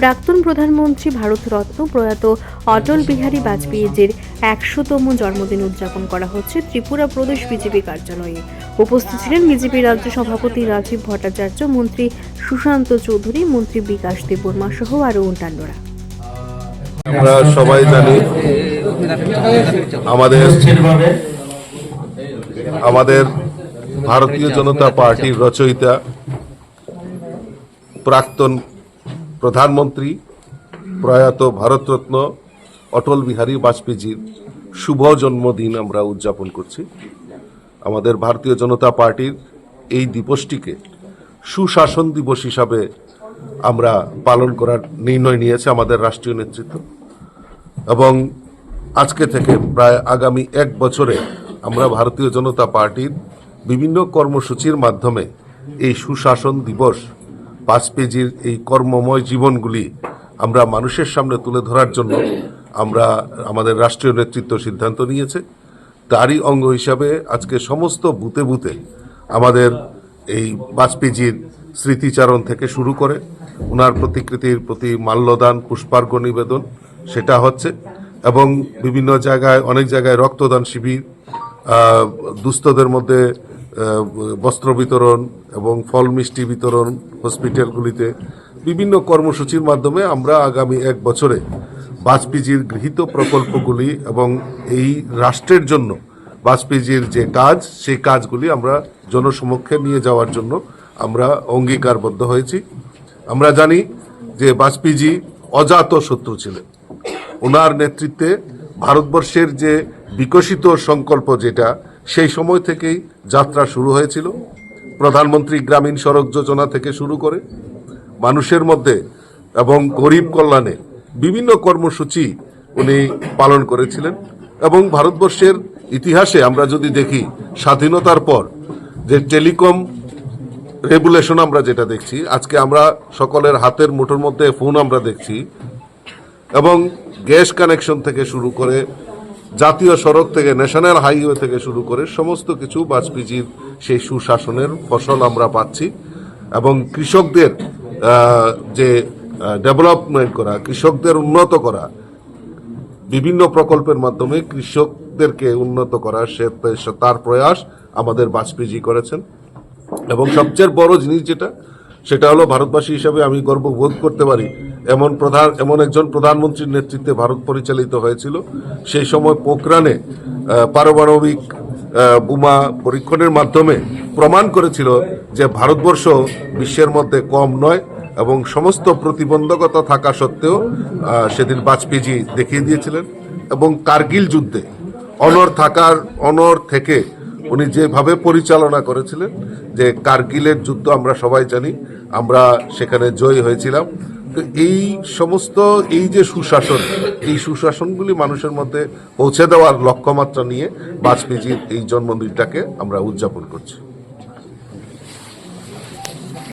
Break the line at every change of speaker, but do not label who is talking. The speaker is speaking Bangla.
প্রাক্তন প্রধানমন্ত্রী ভারতরত্ন প্রয়াত অটল বিহারী বাজপেয়ীজির একশোতম জন্মদিন উদযাপন করা হচ্ছে ত্রিপুরা প্রদেশ বিজেপি কার্যালয়ে। উপস্থিত ছিলেন বিজেপি রাজ্য সভাপতি রাজীব ভট্টাচার্য, মন্ত্রী সুশান্ত চৌধুরী, মন্ত্রী বিকাশ দেববর্মা সহ আরও অন্যান্যরা।
আমরা সবাই জানি আমাদের আমাদের ভারতীয় জনতা পার্টির রচয়িতা, প্রাক্তন প্রধানমন্ত্রী প্রয়াত ভারতরত্ন অটল বিহারী বাজপেয়ীজির শুভ জন্মদিন আমরা উদযাপন করছি। আমাদের ভারতীয় জনতা পার্টির এই দিবসটিকে সুশাসন দিবস হিসাবে আমরা পালন করার নির্ণয় নিয়েছে আমাদের রাষ্ট্রীয় নেতৃত্ব। এবং আজকে থেকে প্রায় আগামী এক বছরে আমরা ভারতীয় জনতা পার্টির বিভিন্ন কর্মসূচির মাধ্যমে এই সুশাসন দিবস বাজপেয়ীজির এই কর্মময় জীবনগুলি আমরা মানুষের সামনে তুলে ধরার জন্য আমরা আমাদের রাষ্ট্রীয় নেতৃত্ব সিদ্ধান্ত নিয়েছে। তারই অঙ্গ হিসাবে আজকে সমস্ত বুতে বুতে আমাদের এই বাজপেয়ীজির স্মৃতিচারণ থেকে শুরু করে ওনার প্রতিকৃতির প্রতি মাল্যদান, পুষ্পার্ঘ্য নিবেদন, সেটা হচ্ছে এবং বিভিন্ন জায়গায়, অনেক জায়গায় রক্তদান শিবির দুস্থদের মধ্যে বস্ত্র বিতরণ এবং ফল মিষ্টি বিতরণ হসপিটালগুলিতে বিভিন্ন কর্মসূচির মাধ্যমে আমরা আগামী এক বছরে বাজপেয়ীজির গৃহীত প্রকল্পগুলি এবং এই রাষ্ট্রের জন্য বাজপেয়ীজির যে কাজ, সেই কাজগুলি আমরা জনসমক্ষে নিয়ে যাওয়ার জন্য আমরা অঙ্গীকারবদ্ধ হয়েছি। আমরা জানি যে বাজপেয়ীজি অজাত শত্রু ছিলেন। ওনার নেতৃত্বে ভারতবর্ষের যে বিকশিত সংকল্প যেটা সেই সময় থেকেই যাত্রা শুরু হয়েছিল। প্রধানমন্ত্রী গ্রামীণ সড়ক যোজনা থেকে শুরু করে মানুষের মধ্যে এবং গরিব কল্যাণে বিভিন্ন কর্মসূচি উনি পালন করেছিলেন এবং ভারতবর্ষের ইতিহাসে আমরা যদি দেখি স্বাধীনতার পর যে টেলিকম রেগুলেশন আমরা যেটা দেখছি, আজকে আমরা সকলের হাতের মুঠোর মধ্যে ফোন আমরা দেখছি এবং গ্যাস কানেকশন থেকে শুরু করে জাতীয় সড়ক থেকে ন্যাশনাল হাইওয়ে থেকে শুরু করে সমস্ত কিছু বাজপেয়ীজির সেই সুশাসনের ফসল আমরা পাচ্ছি। এবং কৃষকদের যে ডেভেলপমেন্ট করা, কৃষকদের উন্নত করা, বিভিন্ন প্রকল্পের মাধ্যমে কৃষকদেরকে উন্নত করা সে তার প্রয়াস আমাদের বাজপেয়ীজি করেছেন। এবং সবচেয়ে বড় জিনিস যেটা, সেটা হলো ভারতবাসী হিসাবে আমি গর্ববোধ করতে পারি এমন প্রধান, এমন একজন প্রধানমন্ত্রীর নেতৃত্বে ভারত পরিচালিত হয়েছিল। সেই সময় পোখরানে পারমাণবিক বোমা পরীক্ষণের মাধ্যমে প্রমাণ করেছিল যে ভারতবর্ষ বিশ্বের মধ্যে কম নয় এবং সমস্ত প্রতিবন্ধকতা থাকা সত্ত্বেও সেদিন বাজপেয়ীজি দেখিয়ে দিয়েছিলেন এবং কার্গিল যুদ্ধে অনর থাকার অনর থেকে উনি যেভাবে পরিচালনা করেছিলেন যে কার্গিলের যুদ্ধ আমরা সবাই জানি, আমরা সেখানে জয়ী হয়েছিলাম। তো এই সমস্ত, এই যে সুশাসন, এই সুশাসনগুলি মানুষের মধ্যে পৌঁছে দেওয়ার লক্ষ্যমাত্রা নিয়ে বাজপেয়ীজির এই জন্মদিনটাকে আমরা উদযাপন করছি।